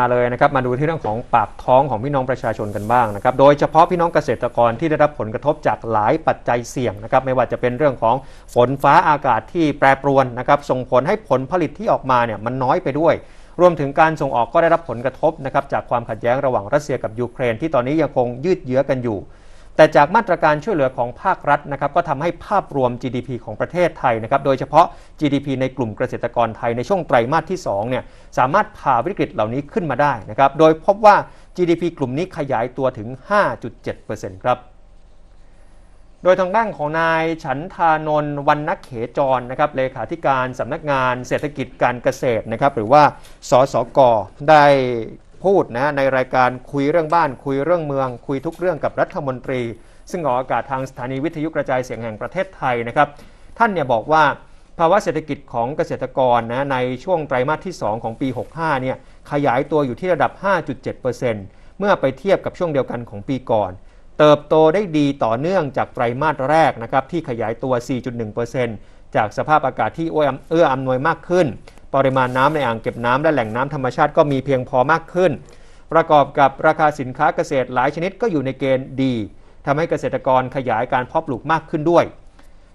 มาเลยนะครับมาดูที่เรื่องของปากท้องของพี่น้องประชาชนกันบ้างนะครับ โดยเฉพาะพี่น้องเกษตรกรที่ได้รับผลกระทบจากหลายปัจจัยเสี่ยงนะครับ ไม่ว่าจะเป็นเรื่องของฝนฟ้าอากาศที่แปรปรวนนะครับ ส่งผลให้ผลผลิตที่ออกมาเนี่ยมันน้อยไปด้วย รวมถึงการส่งออกก็ได้รับผลกระทบนะครับจากความขัดแย้งระหว่างรัสเซียกับยูเครนที่ตอนนี้ยังคงยืดเยื้อกันอยู่ แต่จากมาตรการช่วยเหลือของภาครัฐนะครับก็ทำให้ภาพรวม GDP ของประเทศไทยนะครับโดยเฉพาะ GDP ในกลุ่มเกษตรกรไทยในช่วงไตรมาสที่2เนี่ยสามารถผ่าวิกฤตเหล่านี้ขึ้นมาได้นะครับโดยพบว่า GDP กลุ่มนี้ขยายตัวถึง 5.7%ครับโดยทางด้านของนายฉันทานนท์วันนักเขจรนะครับเลขาธิการสำนักงานเศรษฐกิจการเกษตรนะครับหรือว่าสสกได้ พูดนะในรายการคุยเรื่องบ้าน คุยเรื่องเมือง คุยทุกเรื่องกับรัฐมนตรี ซึ่งออกอากาศทางสถานีวิทยุกระจายเสียงแห่งประเทศไทยนะครับ ท่านเนี่ยบอกว่าภาวะเศรษฐกิจของเกษตรกรนะในช่วงไตรมาสที่ 2 ของปี 65 เนี่ยขยายตัวอยู่ที่ระดับ 5.7%เมื่อไปเทียบกับช่วงเดียวกันของปีก่อน เติบโตได้ดีต่อเนื่องจากไตรมาสแรกนะครับที่ขยายตัว 4.1%จากสภาพอากาศที่เอื้ออำนวยมากขึ้น ปริมาณน้ำในอ่างเก็บน้ำและแหล่งน้ำธรรมชาติก็มีเพียงพอมากขึ้น ประกอบกับราคาสินค้าเกษตรหลายชนิดก็อยู่ในเกณฑ์ดีทำให้เกษตรกรขยายการเพาะปลูกมากขึ้นด้วย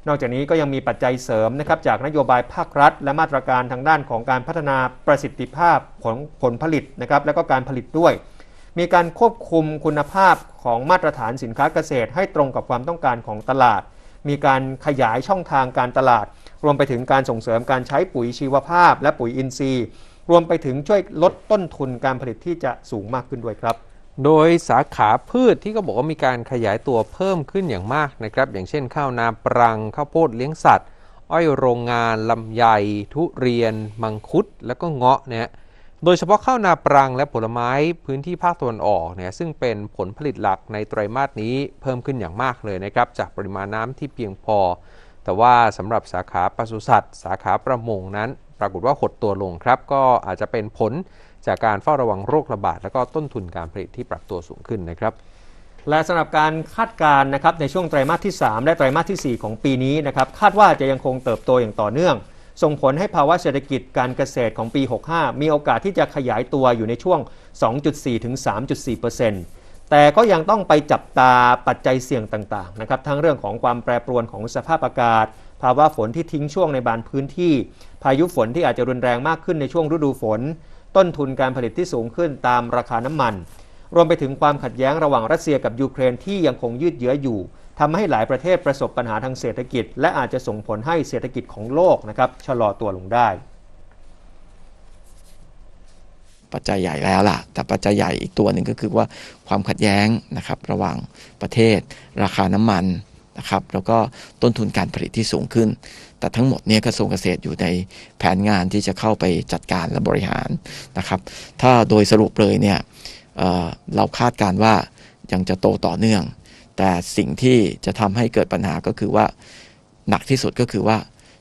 นอกจากนี้ก็ยังมีปัจจัยเสริมนะครับจากนโยบายภาครัฐ และมาตรการทางด้านของการพัฒนาประสิทธิภาพของผลผลิตนะครับและก็การผลิตด้วย มีการควบคุมคุณภาพของมาตรฐานสินค้าเกษตร ให้ตรงกับความต้องการของตลาด มีการขยายช่องทางการตลาด รวมไปถึงการส่งเสริมการใช้ปุ๋ยชีวภาพ และปุ๋ยอินทรีย์ รวมไปถึงช่วยลดต้นทุนการผลิตที่จะสูงมากขึ้นด้วยครับ โดยสาขาพืชที่ก็บอกว่ามีการขยายตัวเพิ่มขึ้นอย่างมากนะครับ อย่างเช่น ข้าวนาปรังข้าวโพดเลี้ยงสัตว์ อ้อยโรงงานลำไย ทุเรียน มังคุด แล้วก็เงาะเนี่ยโดยเฉพาะข้าวนาปรังและผลไม้พื้นที่ภาคตะวันออกเนี่ยซึ่งเป็นผลผลิตหลักในไตรมาสนี้เพิ่มขึ้นอย่างมากเลยนะครับ จากปริมาณน้ำที่เพียงพอ แต่ว่าสำหรับสาขาปศุสัตว์สาขาประมงนั้น ปรากฏว่าหดตัวลงครับ ก็อาจจะเป็นผลจากการเฝ้าระวังโรคระบาด และก็ต้นทุนการผลิตที่ปรับตัวสูงขึ้นนะครับและสำหรับการคาดการณ์นะครับในช่วงไตรมาสที่ 3 และไตรมาสทีสี่ 4 ของปีนี้นะครับคาดว่าจะยังคงเติบโตอย่างต่อเนื่อง ส่งผลให้ภาวะเศรษฐกิจการเกษตรของปี 65 มีโอกาสที่จะขยายตัวอยู่ในช่วง 2.4 ถึง 3.4% แต่ก็ยังต้องไปจับตาปัจจัยเสี่ยงต่างๆนะครับทั้งเรื่องของความแปรปรวนของสภาพอากาศ ภาวะฝนที่ทิ้งช่วงในบางพื้นที่ พายุฝนที่อาจจะรุนแรงมากขึ้นในช่วงฤดูฝน ต้นทุนการผลิตที่สูงขึ้นตามราคาน้ำมัน รวมไปถึงความขัดแย้งระหว่างรัสเซียกับยูเครนที่ยังคงยืดเยื้ออยู่ทำให้หลายประเทศประสบปัญหาทางเศรษฐกิจ และอาจจะส่งผลให้เศรษฐกิจของโลกนะครับชะลอตัวลงได้ ปัจจัยใหญ่แล้วล่ะ แต่ปัจจัยใหญ่อีกตัวหนึ่งก็คือว่าความขัดแย้งนะครับ ระหว่างประเทศ ราคาน้ำมันนะครับ แล้วก็ต้นทุนการผลิตที่สูงขึ้น แต่ทั้งหมดเนี้กระทรวงเกษตรอยู่ในแผนงานที่จะเข้าไปจัดการและบริหารนะครับ ถ้าโดยสรุปเลยเนี่ยเเราคาดการว่ายังจะโตต่อเนื่อง แต่สิ่งที่จะทำให้เกิดปัญหาก็คือว่าหนักที่สุดก็คือว่า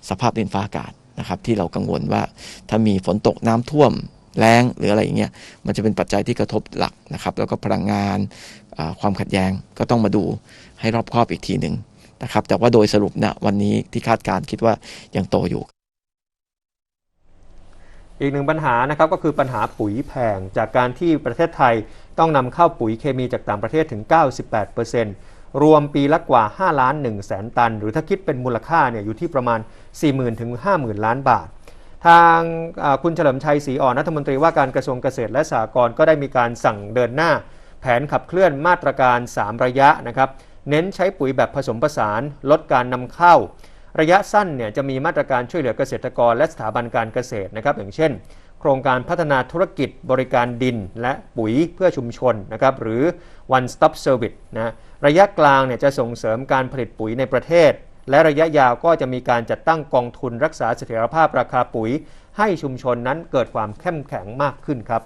สภาพดินฟ้าอากาศนะครับที่เรากังวลว่าถ้ามีฝนตกน้ำท่วม แรงหรืออะไรอย่างเงี้ยมันจะเป็นปัจจัยที่กระทบหลักนะครับ แล้วก็พลังงานความขัดแย้งก็ต้องมาดูให้รอบครอบอีกทีหนึ่งนะครับ แต่ว่าโดยสรุปนะวันนี้ที่คาดการคิดว่ายังโตอยู่ อีกหนึ่งปัญหานะครับก็คือปัญหาปุ๋ยแพงจากการที่ประเทศไทยต้องนำเข้าปุ๋ยเคมีจากต่างประเทศถึง 98%รวมปีละกว่า 5 ล้าน1แสนตัน หรือถ้าคิดเป็นมูลค่าเนี่ยอยู่ที่ประมาณ 40,000ถึง50,000 ล้านบาท ทางคุณเฉลิมชัยศรีอ่อนรัฐมนตรีว่าการกระทรวงเกษตรและสหกรณ์ก็ได้มีการสั่งเดินหน้า แผนขับเคลื่อนมาตรการ 3 ระยะนะครับเน้นใช้ปุ๋ยแบบผสมผสาน ลดการนำเข้า ระยะสั้นเนี่ยจะมีมาตรการช่วยเหลือเกษตรกรและสถาบันการเกษตรนะครับอย่างเช่น โครงการพัฒนาธุรกิจบริการดินและปุ๋ยเพื่อชุมชนนะครับหรือ one stop service นะระยะกลางเนี่ยจะส่งเสริมการผลิตปุ๋ยในประเทศ และระยะยาวก็จะมีการจัดตั้งกองทุนรักษาเสถียรภาพราคาปุ๋ย ให้ชุมชนนั้นเกิดความเข้มแข็งมากขึ้นครับ